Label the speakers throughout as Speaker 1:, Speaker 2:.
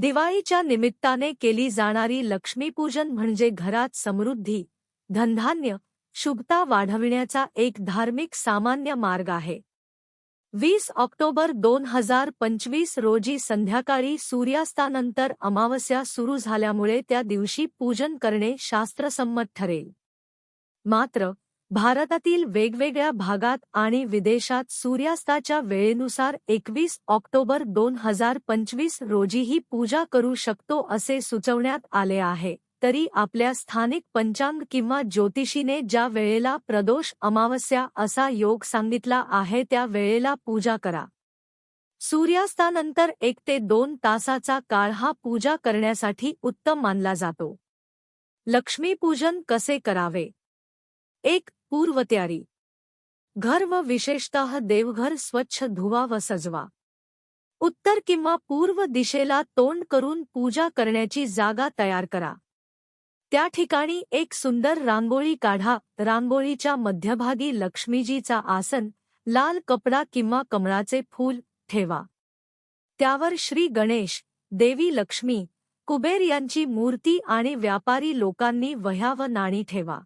Speaker 1: दिवाळीच्या निमित्ताने केली जाणारी लक्ष्मीपूजन म्हणजे घरात समृद्धी धनधान्य शुभता वाढविण्याचा एक धार्मिक सामान्य मार्ग आहे. वीस ऑक्टोबर दोन हजार पंचवीस रोजी संध्याकाळी सूर्यास्तानंतर अमावस्या सुरू झाल्यामुळे त्या दिवशी पूजन करणे शास्त्रसंमत ठरेल. मात्र भारतातील वेगवेगळ्या भागात आणि विदेशात सूर्यास्ताच्या वेळेनुसार एकवीस ऑक्टोबर दोन हजार पंचवीस रोजीही पूजा करू शकतो असे सुचवण्यात आले आहे. तरी आपल्या स्थानिक पंचांग किंवा ज्योतिषीने ज्या वेळेला प्रदोष अमावस्या असा योग सांगितला आहे त्या वेळेला पूजा करा. सूर्यास्तानंतर एक ते दोन तासाचा काळ हा पूजा करण्यासाठी उत्तम मानला जातो. लक्ष्मीपूजन कसे करावे? एक पूर्वतयारी. घर व विशेषतः देवघर स्वच्छ धुवा व सजवा. उत्तर किंवा पूर्व दिशेला तोंड करून पूजा करण्याची जागा तयार करा. त्या ठिकाणी एक सुंदर रांगोळी काढा. रांगोळीच्या मध्यभागी लक्ष्मीजीचा आसन लाल कपडा किंवा कमळाचे फूल ठेवा. त्यावर श्री गणेश देवी लक्ष्मी कुबेर यांची मूर्ती आणि व्यापारी लोकांनी वह्या व नाणी ठेवा.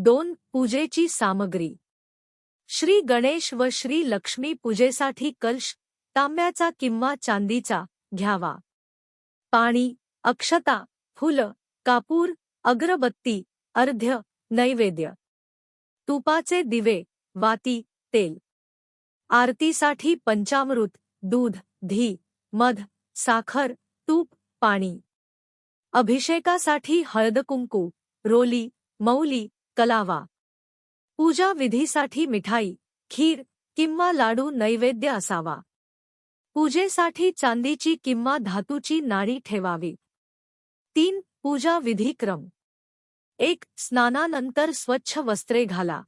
Speaker 1: दोन पूजेची सामग्री. श्री गणेश व श्री लक्ष्मी पूजेसाठी कलश तांब्याचा किंवा चांदीचा घ्यावा. पाणी अक्षता फुलं कापूर अगरबत्ती अर्ध्य नैवेद्य. तुपाचे दिवे वाती तेल. आरतीसाठी पंचामृत दूध धी मध साखर तूप पाणी. अभिषेकासाठी हळदकुंकू रोली मौली कलावा. पूजा विधीसाठी मिठाई, खीर, किंवा लाडू नैवेद्य असावा. पूजेसाठी चांदीची किंवा धातूची नाणी ठेवावी. तीन, पूजा विधिक्रम. एक, स्नानानंतर स्वच्छ वस्त्रे घाला.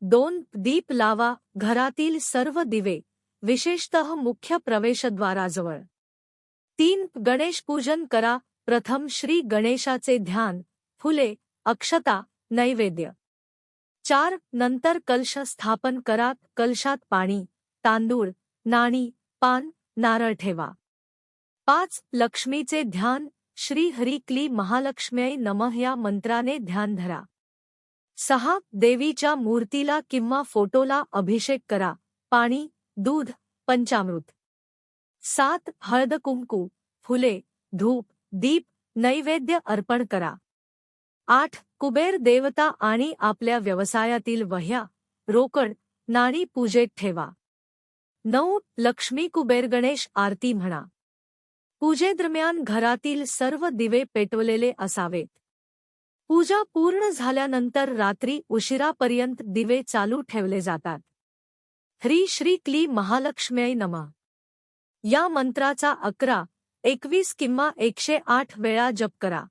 Speaker 1: दोन, दीप लावा, घरातील सर्व दिवे, विशेषतः मुख्य प्रवेशद्वाराजवळ. तीन, गणेश पूजन करा, प्रथम श्री गणेशाचे ध्यान, फुले, अक्षता नैवेद्य. चार नंतर कलश स्थापन करा कलशात पाणी तांदूळ नाणी पान नारळ ठेवा. पाच लक्ष्मीचे ध्यान श्री हरी क्ली महालक्ष्म्यै नमः या मंत्राने ध्यान धरा. सहा देवीच्या मूर्तीला किंवा फोटोला अभिषेक करा पाणी दूध पंचामृत. सात हळद कुंकू फुले धूप दीप नैवेद्य अर्पण करा. आठ कुबेर देवता आणि आपल्या व्यवसायातील वह्या रोकड नाणी पूजेत ठेवा. नऊ लक्ष्मी कुबेर गणेश आरती म्हणा. पूजेदरम्यान घरातील सर्व दिवे पेटवलेले असावेत. पूजा पूर्ण झाल्यानंतर रात्री उशिरापर्यंत दिवे चालू ठेवले जातात. ह्री श्री क्ली महालक्ष्म्यै नमा. या मंत्राचा अकरा एकवीस किंवा एकशे आठ वेळा जप करा.